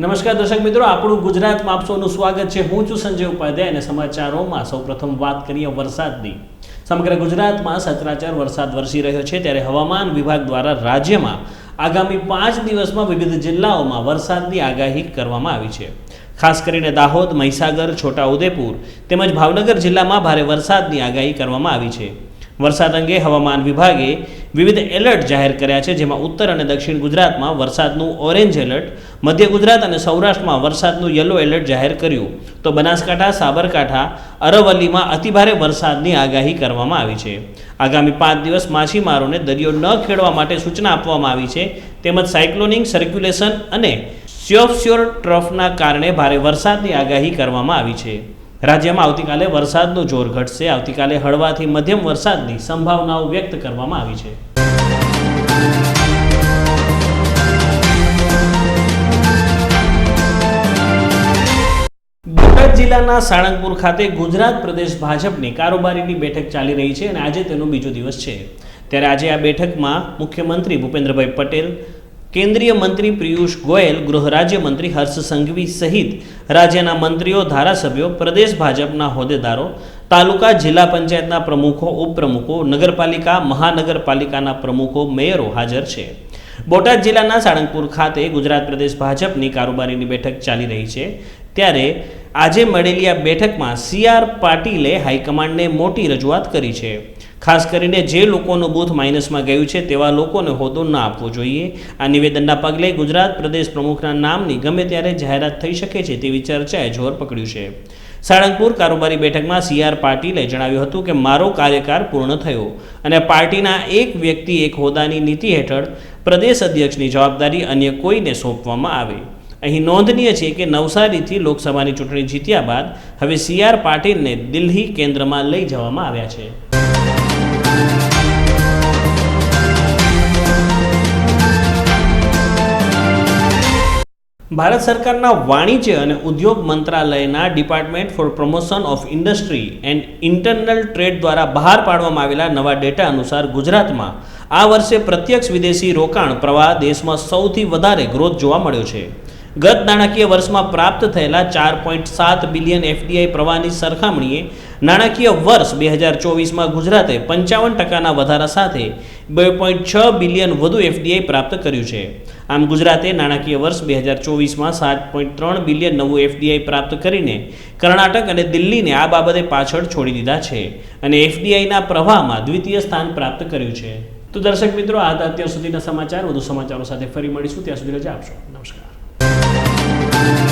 નમસ્કાર દર્શક મિત્રો, આપણું ગુજરાતમાં આપ સૌનું સ્વાગત છે. હું છું સંજય ઉપાધ્યાય અને સમાચારોમાં સૌપ્રથમ વાત કરીએ વરસાદની. સમગ્ર ગુજરાતમાં સચરાચર વરસાદ વરસી રહ્યો છે. ત્યારે હવામાન વિભાગ દ્વારા રાજ્યમાં આગામી પાંચ દિવસમાં વિવિધ જિલ્લાઓમાં વરસાદની આગાહી કરવામાં આવી છે. ખાસ કરીને દાહોદ, મહીસાગર, છોટાઉદેપુર તેમજ ભાવનગર જિલ્લામાં ભારે વરસાદની આગાહી કરવામાં આવી છે. વરસાદ અંગે હવામાન વિભાગે વિવિધ એલર્ટ જાહેર કર્યા છે, જેમાં ઉત્તર અને દક્ષિણ ગુજરાતમાં વરસાદનું ઓરેન્જ એલર્ટ, મધ્ય ગુજરાત અને સૌરાષ્ટ્રમાં વરસાદનું યલો એલર્ટ જાહેર કર્યું. તો બનાસકાંઠા, સાબરકાંઠા, અરવલ્લીમાં અતિભારે વરસાદની આગાહી કરવામાં આવી છે. આગામી પાંચ દિવસ માછીમારોને દરિયો ન ખેડવા માટે સૂચના આપવામાં આવી છે. તેમજ સાયક્લોનિંગ, સર્ક્યુલેશન અને સ્યોફસ્યોર ટ્રફના કારણે ભારે વરસાદની આગાહી કરવામાં આવી છે. રાજ્યમાં આવતીકાલે વરસાદનું જોર ઘટશે. આવતીકાલે હળવાથી મધ્યમ વરસાદની સંભાવનાઓ વ્યક્ત કરવામાં આવી છે. બોટાદ જિલ્લાના સાળંગપુર ખાતે ગુજરાત પ્રદેશ ભાજપની કારોબારીની બેઠક ચાલી રહી છે અને આજે તેનો બીજો દિવસ છે. ત્યારે આજે આ બેઠકમાં મુખ્યમંત્રી ભૂપેન્દ્રભાઈ પટેલ કેન્દ્રીય મંત્રી પિયુષ ગોયલ, ગૃહ રાજ્યમંત્રી હર્ષ સંઘવી સહિત રાજ્યના મંત્રીઓ, ધારાસભ્યો, પ્રદેશ ભાજપના હોદ્દેદારો, તાલુકા જિલ્લા પંચાયતના પ્રમુખો, ઉપપ્રમુખો, નગરપાલિકા, મહાનગરપાલિકાના પ્રમુખો, મેયરો હાજર છે. બોટાદ જિલ્લાના સાળંગપુર ખાતે ગુજરાત પ્રદેશ ભાજપની કારોબારીની બેઠક ચાલી રહી છે. ત્યારે આજે મળેલી આ બેઠકમાં સી આર પાટીલે હાઈકમાન્ડને મોટી રજૂઆત કરી છે. ખાસ કરીને જે લોકોનું બૂથ માઇનસમાં ગયું છે તેવા લોકોને હોદ્દો ન આપવો જોઈએ. આ નિવેદનના પગલે ગુજરાત પ્રદેશ પ્રમુખના નામની ગમે ત્યારે જાહેરાત થઈ શકે છે તેવી ચર્ચાએ જોર પકડ્યું છે. સાળંગપુર કારોબારી બેઠકમાં સી આર પાટીલે જણાવ્યું હતું કે મારો કાર્યકાળ પૂર્ણ થયો અને પાર્ટીના એક વ્યક્તિ એક હોદ્દાની નીતિ હેઠળ પ્રદેશ અધ્યક્ષની જવાબદારી અન્ય કોઈને સોંપવામાં આવે. અહીં નોંધનીય છે કે નવસારીથી લોકસભાની ચૂંટણી જીત્યા બાદ હવે સી આર પાટીલને દિલ્હી કેન્દ્રમાં લઈ જવામાં આવ્યા છે. ભારત સરકારના વાણિજ્ય અને ઉદ્યોગ મંત્રાલયના department for promotion of industry and internal trade દ્વારા બહાર પાડવામાં આવેલા નવા ડેટા અનુસાર ગુજરાતમાં આ વર્ષે પ્રત્યક્ષ વિદેશી રોકાણ પ્રવાહ દેશમાં સૌથી વધારે ગ્રોથ જોવા મળ્યો છે. ગત નાણાકીય વર્ષમાં પ્રાપ્ત થયેલા ચાર પોઈન્ટ સાત બિલિયન એફડીઆઈ પ્રવાહની સરખામણીએ નાણાકીય વર્ષ બે હજાર ચોવીસમાં ગુજરાતે પંચાવન ટકાના વધારા સાથે બે પોઈન્ટ છ બિલિયન વધુ એફડીઆઈ પ્રાપ્ત કર્યું છે. આમ ગુજરાતે નાણાકીય વર્ષ બે હજાર ચોવીસમાં સાત પોઈન્ટ ત્રણ બિલિયન નવું એફડીઆઈ પ્રાપ્ત કરીને કર્ણાટક અને દિલ્હીને આ બાબતે પાછળ છોડી દીધા છે અને એફડીઆઈના પ્રવાહમાં દ્વિતીય સ્થાન પ્રાપ્ત કર્યું છે. તો દર્શક મિત્રો આ અત્યાર સુધીના સમાચાર વધુ સમાચારો સાથે ફરી મળીશું. ત્યાં સુધી રજા આપશો. નમસ્કાર. Thank you.